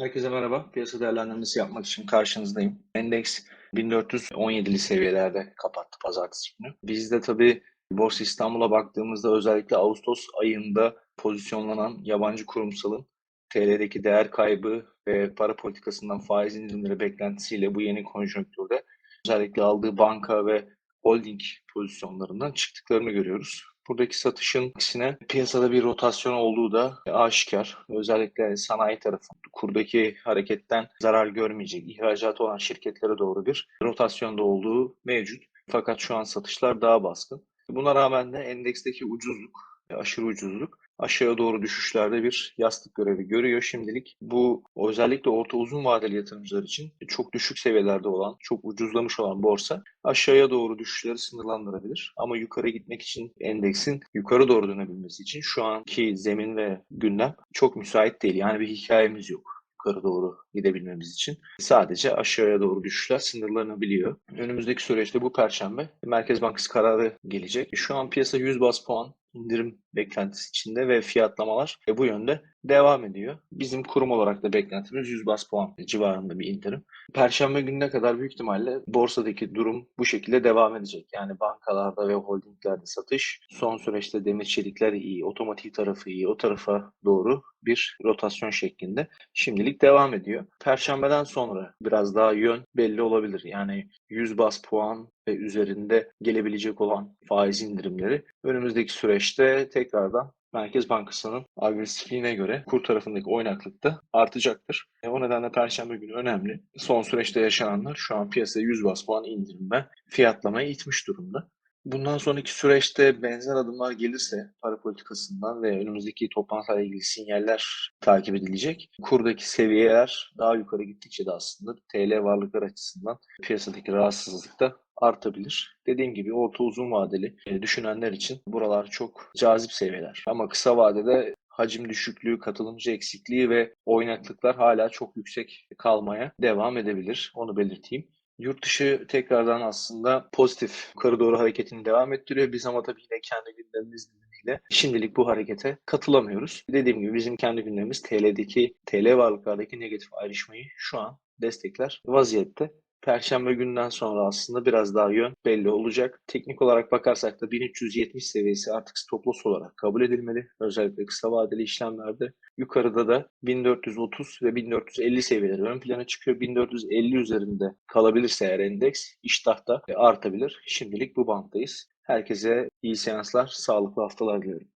Herkese merhaba. Piyasa değerlendirmesi yapmak için karşınızdayım. Endeks 1417'li seviyelerde kapattı pazartesi günü. Biz de tabii Borsa İstanbul'a baktığımızda özellikle Ağustos ayında pozisyonlanan yabancı kurumsalın TL'deki değer kaybı ve para politikasından faiz indirimleri beklentisiyle bu yeni konjonktürde özellikle aldığı banka ve holding pozisyonlarından çıktıklarını görüyoruz. Buradaki satışın aksine piyasada bir rotasyon olduğu da aşikar. Özellikle sanayi tarafı kurdaki hareketten zarar görmeyecek ihracat olan şirketlere doğru bir rotasyonda olduğu mevcut. Fakat şu an satışlar daha baskın. Buna rağmen de endeksteki ucuzluk, aşırı ucuzluk aşağıya doğru düşüşlerde bir yastık görevi görüyor şimdilik. Bu özellikle orta uzun vadeli yatırımcılar için çok düşük seviyelerde olan, çok ucuzlamış olan borsa aşağıya doğru düşüşleri sınırlandırabilir. Ama yukarı gitmek için endeksin yukarı doğru dönebilmesi için şu anki zemin ve gündem çok müsait değil. Yani bir hikayemiz yok yukarı doğru gidebilmemiz için. Sadece aşağıya doğru düşüşler sınırlanabiliyor. Önümüzdeki süreçte bu perşembe Merkez Bankası kararı gelecek. Şu an piyasa 100 bas puan indirim beklentisi içinde ve fiyatlamalar bu yönde devam ediyor. Bizim kurum olarak da beklentimiz 100 bas puan civarında bir indirim. Perşembe gününe kadar büyük ihtimalle borsadaki durum bu şekilde devam edecek. Yani bankalarda ve holdinglerde satış, son süreçte demir çelikler iyi, otomotiv tarafı iyi, o tarafa doğru bir rotasyon şeklinde şimdilik devam ediyor. Perşembeden sonra biraz daha yön belli olabilir. Yani 100 bas puan ve üzerinde gelebilecek olan faiz indirimleri önümüzdeki süreçte tekrardan Merkez Bankası'nın agresifliğine göre kur tarafındaki oynaklık da artacaktır. E, o nedenle Perşembe günü önemli. Son süreçte yaşananlar şu an piyasaya 100 bas puan indirimle fiyatlamaya itmiş durumda. Bundan sonraki süreçte benzer adımlar gelirse para politikasından ve önümüzdeki toplantılarla ilgili sinyaller takip edilecek. Kurdaki seviyeler daha yukarı gittikçe de aslında TL varlıklar açısından piyasadaki rahatsızlık da artabilir. Dediğim gibi orta uzun vadeli e, düşünenler için buralar çok cazip seviyeler. Ama kısa vadede hacim düşüklüğü, katılımcı eksikliği ve oynaklıklar hala çok yüksek kalmaya devam edebilir. Onu belirteyim. Yurt dışı tekrardan aslında pozitif yukarı doğru hareketini devam ettiriyor. Biz ama tabii yine kendi gündemimiz nedeniyle şimdilik bu harekete katılamıyoruz. Dediğim gibi bizim kendi gündemimiz TL'deki, TL varlıklardaki negatif ayrışmayı şu an destekler vaziyette. Perşembe günden sonra aslında biraz daha yön belli olacak. Teknik olarak bakarsak da 1370 seviyesi artık stop loss olarak kabul edilmeli. Özellikle kısa vadeli işlemlerde. Yukarıda da 1430 ve 1450 seviyeleri ön plana çıkıyor. 1450 üzerinde kalabilirse eğer endeks iştah da artabilir. Şimdilik bu banttayız. Herkese iyi seanslar, sağlıklı haftalar diliyorum.